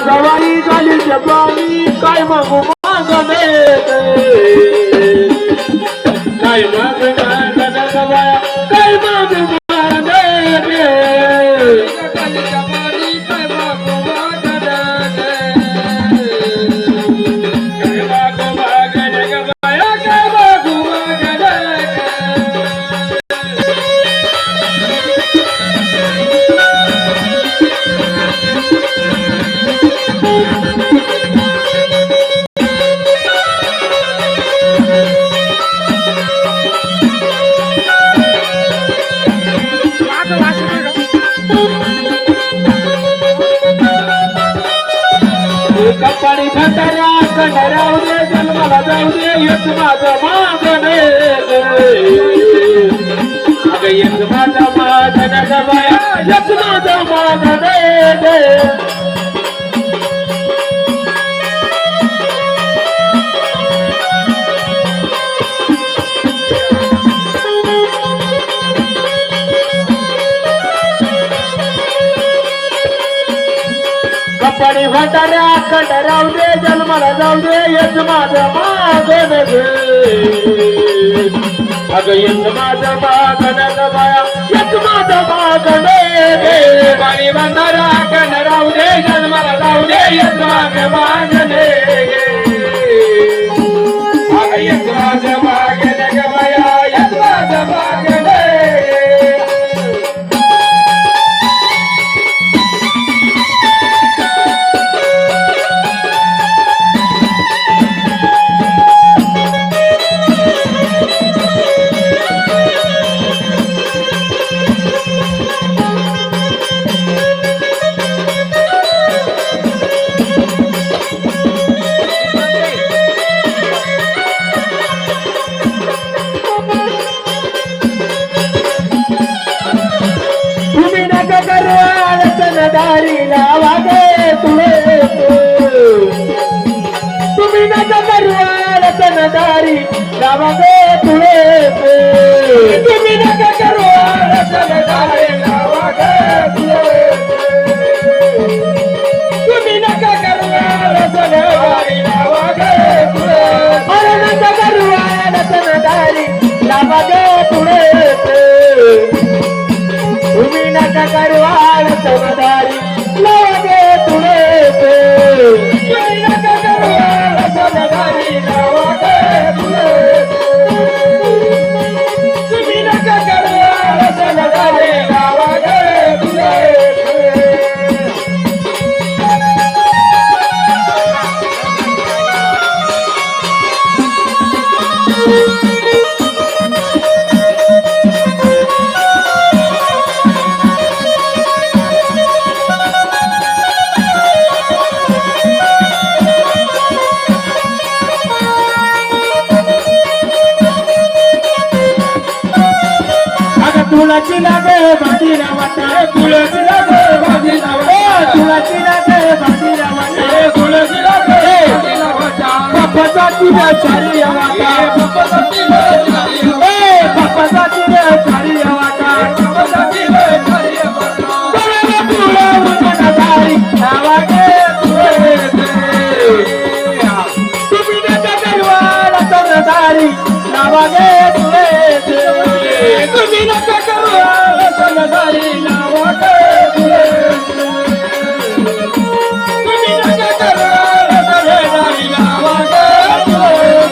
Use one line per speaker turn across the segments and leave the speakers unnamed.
गवाई झाली जपानी काय मागू मागणे काय माग काय કપડી ખતરા
કનરાવને જન્મ લગાવને યુદ્ધમાં જમાગને
અગે યુદ્ધમાં જમાગને જમાયા યુદ્ધમાં જમાગને मागण गवाया राहू दे जन्माला जाऊ दे यज माझं मागण गे अगं यज माझं मागण बाया यज माझं मागण. गे
राहू दे जन्माला जाऊ दे यज माझं मागणे.
तुम्ही समदारी लगे तुळे अगं तुळाची लागे भाजीला वाटा तुळाची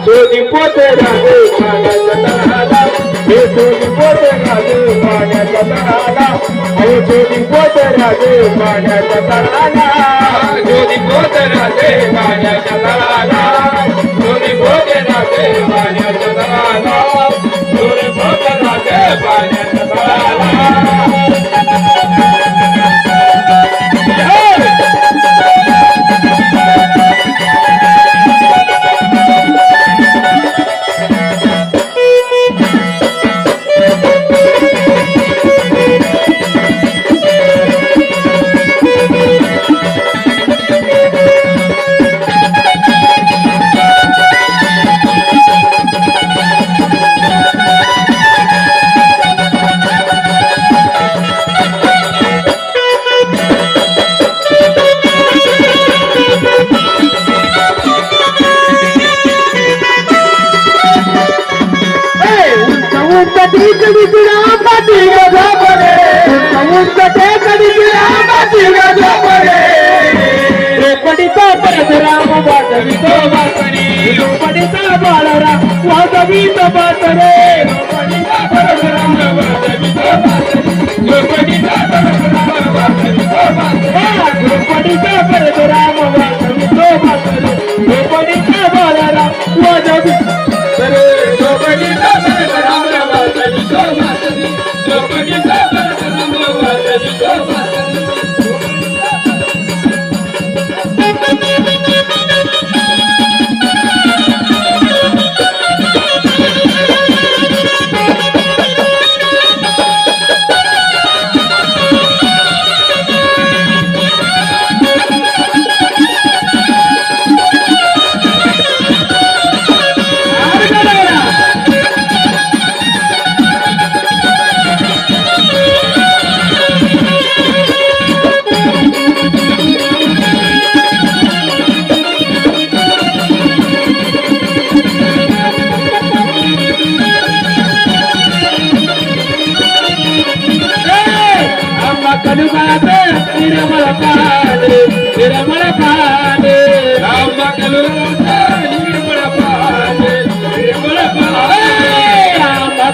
झाले पोते पाण्याच्या तळाला हे सोनी पोते राजे पाण्याच्या तळाला अहो सोनी पोते राजे पाण्याच्या तळाला
जोनी पोत राजे पाण्याच्या तळाला जोनी पोत राजे पाण्याच्या तळाला जोनी पोत पाण्याच्या तळाला
రేపటితో పరశురాము వాసవితో వాసని
రేపటితో బాలరా వాసవితో వాసనే రేపటితో పరశురాము వాసవితో వాసని
రేపటితో పరశురాము వాసవితో వాసని రేపటితో పరశురాము